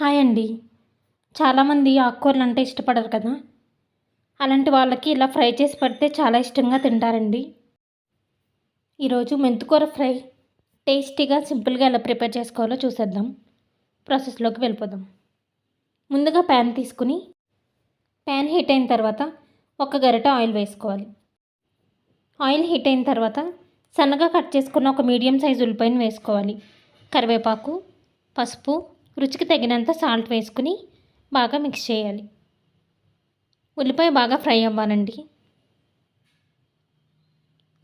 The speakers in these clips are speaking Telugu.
హాయ్ అండి. చాలామంది ఆకుకూరలు అంటే ఇష్టపడరు కదా? అలాంటి వాళ్ళకి ఇలా ఫ్రై చేసి పెడితే చాలా ఇష్టంగా తింటారండి. ఈరోజు మెంతికూర ఫ్రై టేస్టీగా సింపుల్గా ఎలా ప్రిపేర్ చేసుకోవాలో చూసేద్దాం. ప్రాసెస్లోకి వెళ్ళిపోదాం. ముందుగా ప్యాన్ తీసుకుని ప్యాన్ హీట్ అయిన తర్వాత ఒక గరిట ఆయిల్ వేసుకోవాలి. ఆయిల్ హీట్ అయిన తర్వాత సన్నగా కట్ చేసుకున్న ఒక మీడియం సైజు ఉల్లిపాయను వేసుకోవాలి. కరివేపాకు పసుపు రుచికి తగినంత సాల్ట్ వేసుకుని బాగా మిక్స్ చేయాలి. ఉల్లిపాయ బాగా ఫ్రై అవ్వాలండి.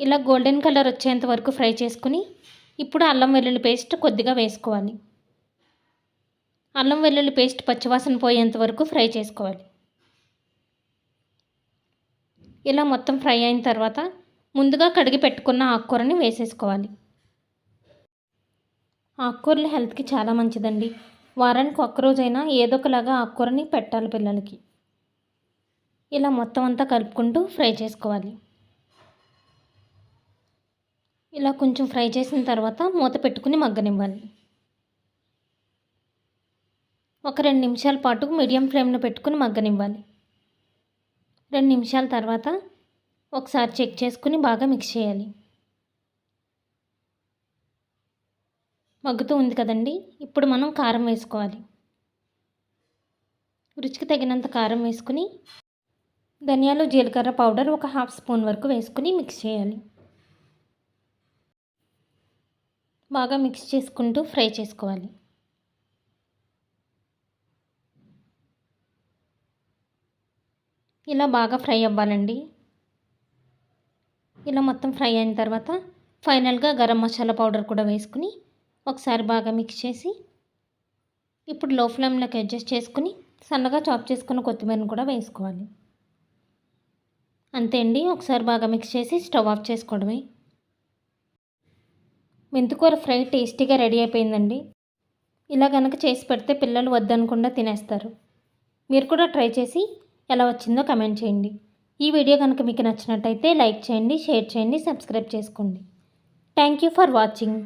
ఇలా గోల్డెన్ కలర్ వచ్చేంత వరకు ఫ్రై చేసుకుని ఇప్పుడు అల్లం వెల్లుల్లి పేస్ట్ కొద్దిగా వేసుకోవాలి. అల్లం వెల్లుల్లి పేస్ట్ పచ్చివాసన పోయేంత వరకు ఫ్రై చేసుకోవాలి. ఇలా మొత్తం ఫ్రై అయిన తర్వాత ముందుగా కడిగి పెట్టుకున్న ఆకుకూరని వేసేసుకోవాలి. ఆకుకూరలు హెల్త్కి చాలా మంచిదండి. వారానికి ఒక్కరోజైనా ఏదో ఒకలాగా ఆకుకూరని పెట్టాలి పిల్లలకి. ఇలా మొత్తం అంతా కలుపుకుంటూ ఫ్రై చేసుకోవాలి. ఇలా కొంచెం ఫ్రై చేసిన తర్వాత మూత పెట్టుకుని మగ్గనివ్వాలి. ఒక రెండు నిమిషాల పాటు మీడియం ఫ్లేమ్లో పెట్టుకుని మగ్గనివ్వాలి. రెండు నిమిషాల తర్వాత ఒకసారి చెక్ చేసుకుని బాగా మిక్స్ చేయాలి. మగ్గుతూ ఉంది కదండి. ఇప్పుడు మనం కారం వేసుకోవాలి. రుచికి తగినంత కారం వేసుకుని ధనియాలు జీలకర్ర పౌడర్ ఒక హాఫ్ స్పూన్ వరకు వేసుకుని మిక్స్ చేయాలి. బాగా మిక్స్ చేసుకుంటూ ఫ్రై చేసుకోవాలి. ఇలా బాగా ఫ్రై అవ్వాలండి. ఇలా మొత్తం ఫ్రై అయిన తర్వాత ఫైనల్గా గరం మసాలా పౌడర్ కూడా వేసుకుని ఒకసారి బాగా మిక్స్ చేసి ఇప్పుడు లో ఫ్లేమ్లోకి అడ్జస్ట్ చేసుకుని సన్నగా చాప్ చేసుకున్న కొత్తిమీరను కూడా వేసుకోవాలి. అంతే అండి. ఒకసారి బాగా మిక్స్ చేసి స్టవ్ ఆఫ్ చేసుకోవడమే. మెంతికూర ఫ్రై టేస్టీగా రెడీ అయిపోయిందండి. ఇలా కనుక చేసి పెడితే పిల్లలు వద్దనకుండా తినేస్తారు. మీరు కూడా ట్రై చేసి ఎలా వచ్చిందో కమెంట్ చేయండి. ఈ వీడియో కనుక మీకు నచ్చినట్టయితే లైక్ చేయండి షేర్ చేయండి సబ్స్క్రైబ్ చేసుకోండి. Thank you for watching